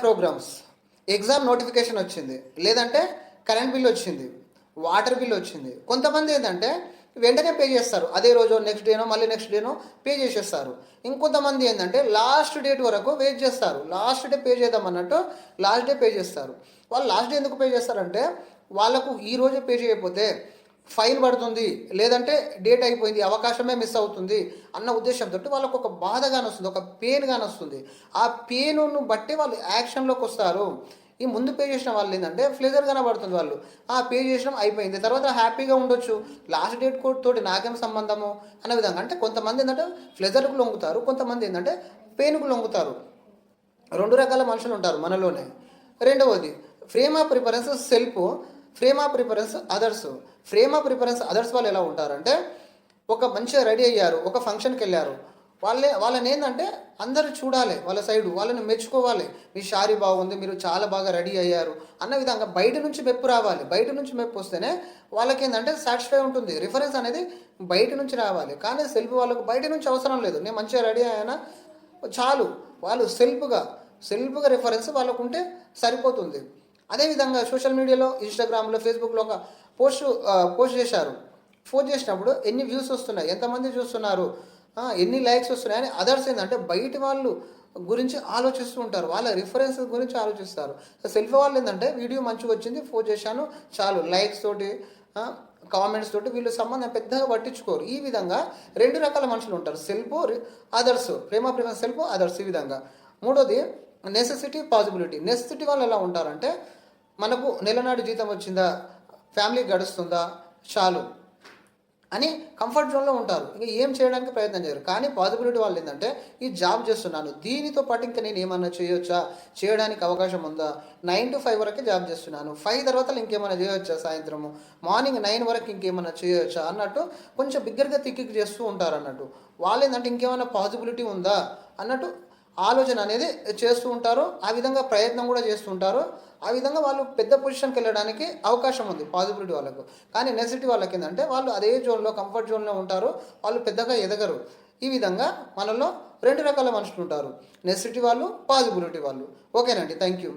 Programmes exam notification వచ్చింది. లేదంటే current bill వచ్చింది. వాటర్ బిల్ వచ్చింది. కొంతమంది ఏంటంటే వెంటనే పే చేస్తారు. అదే రోజు నెక్స్ట్ డేనో మళ్ళీ నెక్స్ట్ డేనో పే చేసేస్తారు. ఇంకొంతమంది ఏంటంటే లాస్ట్ డేట్ వరకు వెయిట్ చేస్తారు. లాస్ట్ డే పే చేద్దాం అన్నట్టు లాస్ట్ డే పే చేస్తారు. వాళ్ళు లాస్ట్ డే ఎందుకు పే చేస్తారంటే వాళ్ళకు ఈ రోజే పే చేయకపోతే ఫైన్ పడుతుంది లేదంటే డేట్ అయిపోయింది అవకాశమే మిస్ అవుతుంది అన్న ఉద్దేశంతో వాళ్ళకు ఒక బాధ వస్తుంది ఒక పెయిన్ వస్తుంది. ఆ పెయిన్ను బట్టి వాళ్ళు యాక్షన్లోకి వస్తారు. ఈ ముందు పే చేసిన వాళ్ళు ఏంటంటే ఫ్లేజర్ కనబడుతుంది వాళ్ళు. ఆ పే చేసిన అయిపోయింది తర్వాత హ్యాపీగా ఉండొచ్చు. లాస్ట్ డేట్ కోడ్ తోటి నాకేం సంబంధము? అనే విధంగా అంటే కొంతమంది ఏంటంటే ఫ్లెజర్కు లొంగుతారు కొంతమంది ఏంటంటే పెయిన్కు లొంగుతారు. రెండు రకాల మనుషులు ఉంటారు మనలోనే. రెండవది frame of preference self frame of preference others frame of preference others వాళ్ళు ఎలా ఉంటారంటే ఒక మంచిగా రెడీ అయ్యారు ఒక ఫంక్షన్కి వెళ్ళారు వాళ్ళే వాళ్ళని ఏంటంటే అందరూ చూడాలి వాళ్ళ సైడు వాళ్ళని మెచ్చుకోవాలి. మీ శారీ బాగుంది మీరు చాలా బాగా రెడీ అయ్యారు అన్న విధంగా బయట నుంచి మెప్పు రావాలి. బయట నుంచి మెప్పు వస్తేనే వాళ్ళకి ఏంటంటే సాటిస్ఫై ఉంటుంది. రిఫరెన్స్ అనేది బయట నుంచి రావాలి. కానీ సెల్ఫ్ వాళ్ళకు బయట నుంచి అవసరం లేదు. నేను మంచిగా రెడీ అయ్యానా? చాలు. వాళ్ళు సెల్ఫ్గా సెల్ఫ్గా రిఫరెన్స్ వాళ్ళకు ఉంటే సరిపోతుంది. అదేవిధంగా సోషల్ మీడియాలో ఇన్స్టాగ్రామ్లో ఫేస్బుక్లో ఒక పోస్ట్ పోస్ట్ చేశారు. పోస్ట్ చేసినప్పుడు ఎన్ని వ్యూస్ వస్తున్నాయి ఎంతమంది చూస్తున్నారు ఎన్ని లైక్స్ వస్తున్నాయని అదర్స్ ఏంటంటే బయట వాళ్ళు గురించి ఆలోచిస్తూ ఉంటారు. వాళ్ళ రిఫరెన్స్ గురించి ఆలోచిస్తారు. సెల్ఫీ వాళ్ళు ఏంటంటే వీడియో మంచిగా వచ్చింది పోస్ట్ చేశాను చాలు. లైక్స్ తోటి కామెంట్స్ తోటి వీళ్ళు సంబంధం పెద్దగా పట్టించుకోరు. ఈ విధంగా రెండు రకాల మనుషులు ఉంటారు. Self others. ప్రేమ ప్రేమ సెల్ఫ్ అదర్స్ ఈ విధంగా. మూడోది నెసెసిటీ పాసిబిలిటీ నెసెసిటీ వాళ్ళు ఎలా ఉంటారంటే మనకు నెలనాడు జీతం వచ్చిందా ఫ్యామిలీ గడుస్తుందా చాలు అని కంఫర్ట్ జోన్లో ఉంటారు. ఇంకా ఏం చేయడానికి ప్రయత్నం చేయరు. కానీ పాసిబిలిటీ వాళ్ళు ఏంటంటే ఈ జాబ్ చేస్తున్నాను. దీనితో పాటు ఇంకా నేను ఏమన్నా చేయొచ్చా? చేయడానికి అవకాశం ఉందా? నైన్ టు ఫైవ్ వరకే జాబ్ చేస్తున్నాను. ఫైవ్ తర్వాత ఇంకేమైనా చేయొచ్చా సాయంత్రము? మార్నింగ్ నైన్ వరకు ఇంకేమైనా చేయొచ్చా? అన్నట్టు కొంచెం బిగ్గరగా తిక్కి చేస్తూ ఉంటారు అన్నట్టు వాళ్ళు ఏంటంటే ఇంకేమైనా పాసిబిలిటీ ఉందా? అన్నట్టు ఆలోచన అనేది చేస్తూ ఉంటారు ఆ విధంగా ప్రయత్నం కూడా చేస్తుంటారు ఆ విధంగా వాళ్ళు పెద్ద పొజిషన్కి వెళ్ళడానికి అవకాశం ఉంది పాజిబిలిటీ వాళ్ళకు. కానీ నెసిటీ వాళ్ళకి ఏంటంటే వాళ్ళు అదే జోన్లో కంఫర్ట్ జోన్లో ఉంటారు వాళ్ళు పెద్దగా ఎదగరు. ఈ విధంగా మనలో రెండు రకాల మనుషులు ఉంటారు. నెసిటీ వాళ్ళు పాజిబిలిటీ వాళ్ళు. ఓకేనండి థ్యాంక్ యూ